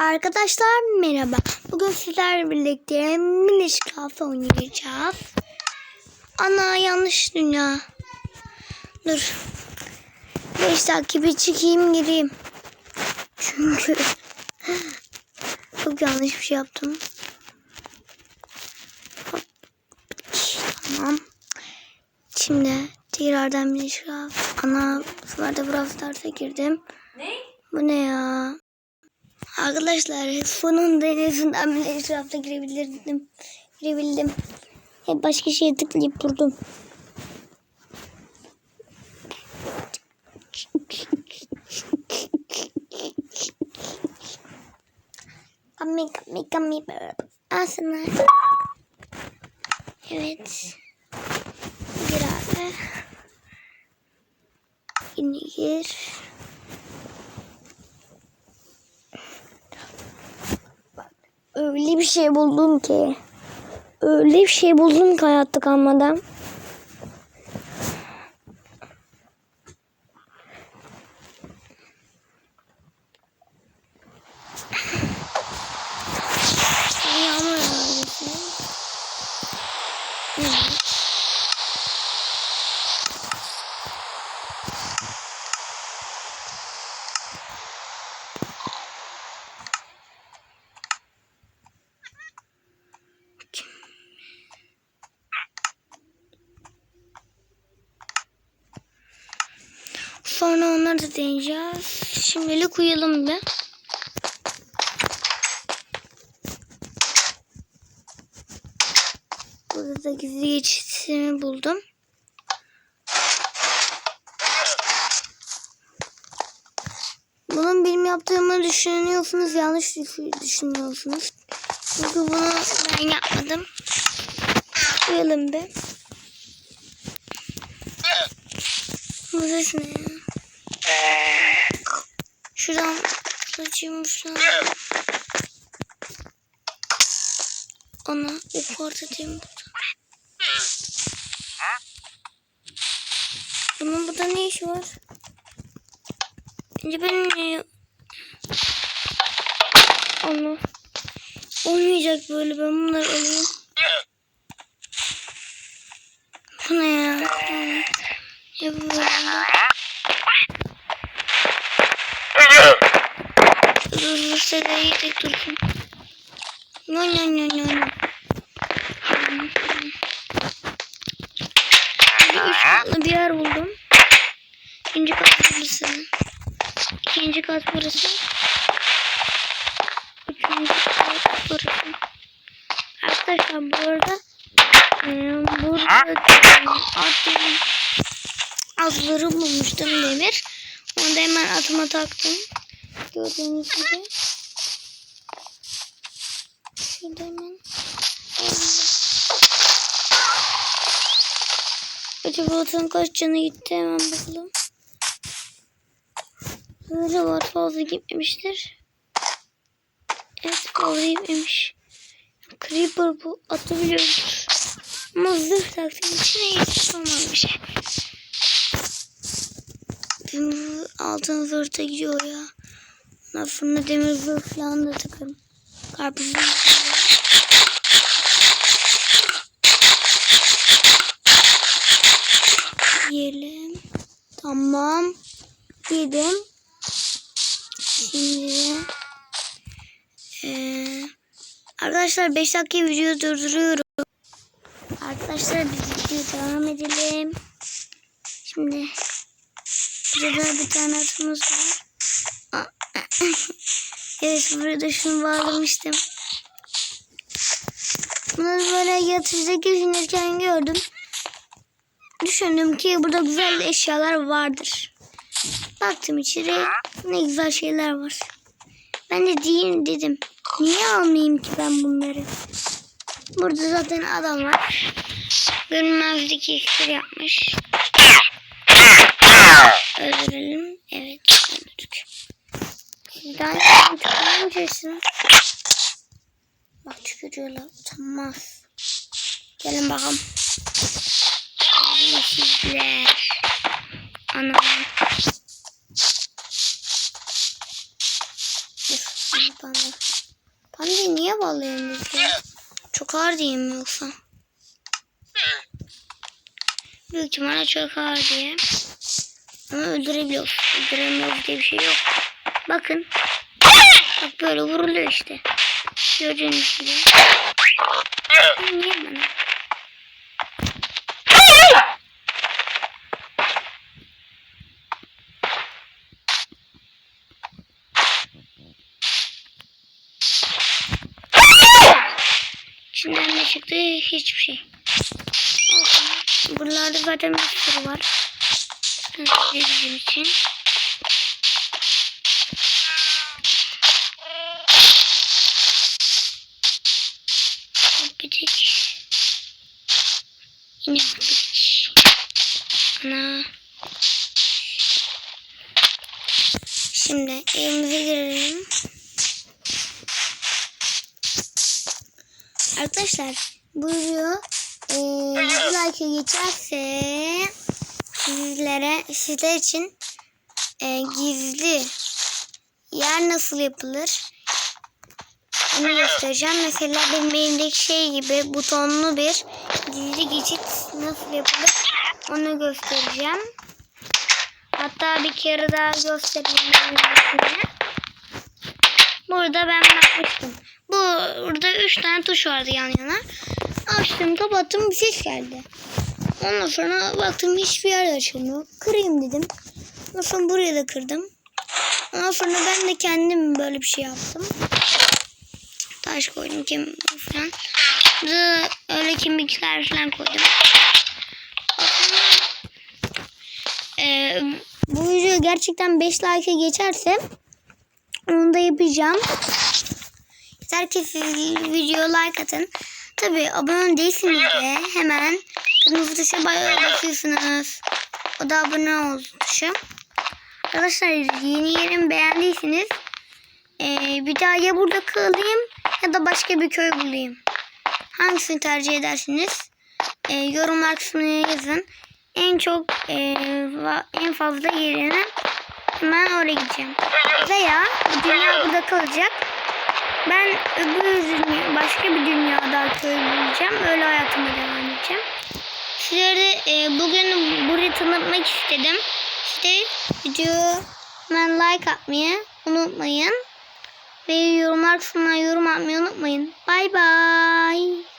Arkadaşlar merhaba. Bugün sizlerle birlikte Miniş Kafe oynayacağız. Ana yanlış dünya. Dur. 5 dakika bir çıkayım gireyim. Çünkü çok yanlış bir şey yaptım. Hop. Tamam. Şimdi tekrardan Miniş Kafe. Ana bu sefer de Brawl Stars'a girdim. Ne? Bu ne ya? Arkadaşlar sonunda en azından bile etrafta girebilirdim. Girebildim. Hep başka şeye tıklayıp durdum. Kami kami kami aslında. Evet. Gir abi. Yine gir. Öyle bir şey buldum ki. Öyle bir şey buldum ki hayatta kalmadan. Sonra onları da deneyeceğiz. Şimdilik uyuyalım bir. Burada da gizli geçitimi buldum. Bunun benim yaptığımı düşünüyorsunuz. Yanlış düş- düşünüyorsunuz. Çünkü bunu ben yapmadım. Uyuyalım bir. Burası ne ya? Şuradan saçayım şuradan. Ana o atayım burada. Bunun burada ne işi var? Önce ben ne... Ana. Olmayacak böyle ben bunları alayım. Bu ne ya? Ne bu böyle? İyi tek dursun. No no no no no. Bir üç katlı bir yer buldum. İkinci kat burası. İkinci kat burası. Üçüncü kat burası. Arkadaşlar bu arada e, burada e, at atları bulmuştum demir. Onu da hemen atıma taktım. Gördüğünüz gibi. Şurada hemen. Acaba atın kaç canı gitti hemen bakalım. Böyle var fazla gitmemiştir. Evet fazla gitmemiş. Creeper bu atabiliyordur. Ama zırh taktığım için hiç olmaz şey. Altın zırhta gidiyor ya. Lafında demir zırh falan da takarım. Karpuzun Yiyelim. Tamam. Yedim. Şimdi ee, arkadaşlar 5 dakika video durduruyorum. Arkadaşlar biz videoya devam edelim. Şimdi burada bir tane atımız var. Evet burada şunu bağlamıştım. Bunu böyle yatırıcıda düşünürken gördüm. Düşündüm ki burada güzel eşyalar vardır. Baktım içeri ne güzel şeyler var. Ben de diyeyim dedim. Niye almayayım ki ben bunları? Burada zaten adam var. Görünmezlik iksir yapmış. Öldürelim. Evet öldürdük. Siz daha iyi tükürmeyeceksiniz. Bak tükürüyorlar. Utanmaz. Gelin bakalım. Yeşiller. Anam. Panda. Pandayı niye bağlayamıyoruz ya? Çok ağır diye mi yoksa? Büyük ihtimalle çok ağır diye. Ama öldürebiliyoruz. Öldüremiyoruz diye bir şey yok. Bakın. Bak böyle vuruluyor işte. Gördüğünüz gibi. Niye bana? İçinden ne çıktı? Hiçbir şey. Olsun. Buralarda zaten bir sürü var. Bizim için. Hopidik. Yine hopidik. Ana. Şimdi evimize girelim. Arkadaşlar bu video e, like'e geçerse sizlere sizler için e, gizli yer nasıl yapılır onu göstereceğim. Mesela benim elimdeki şey gibi butonlu bir gizli geçit nasıl yapılır onu göstereceğim. Hatta bir kere daha göstereyim. Burada ben bakmıştım. Bu burada üç tane tuş vardı yan yana. Açtım kapattım bir ses geldi. Ondan sonra baktım hiçbir yer açılmıyor. Kırayım dedim. Ondan sonra buraya da kırdım. Ondan sonra ben de kendim böyle bir şey yaptım. Taş koydum kim falan. Burada öyle kimlikler falan koydum. Ee, bu video gerçekten 5 like'a geçerse onu da yapacağım. Yeter ki siz video like atın. Tabi abone değilsiniz de hemen kırmızı tuşa ba- basıyorsunuz. O da abone ol tuşu. Arkadaşlar yeni yerimi beğendiyseniz eee, bir daha ya burada kalayım ya da başka bir köy bulayım. Hangisini tercih edersiniz? Eee, yorumlar kısmına yazın. En çok va- en fazla yerine hemen oraya gideceğim. Veya dünya burada kalacak. Ben öbür dünya, başka bir dünyada köy bulacağım. Öyle hayatıma devam edeceğim. Sizlere e, bugün burayı tanıtmak istedim. İşte video hemen like atmayı unutmayın. Ve yorumlar kısmına yorum atmayı unutmayın. Bay bay.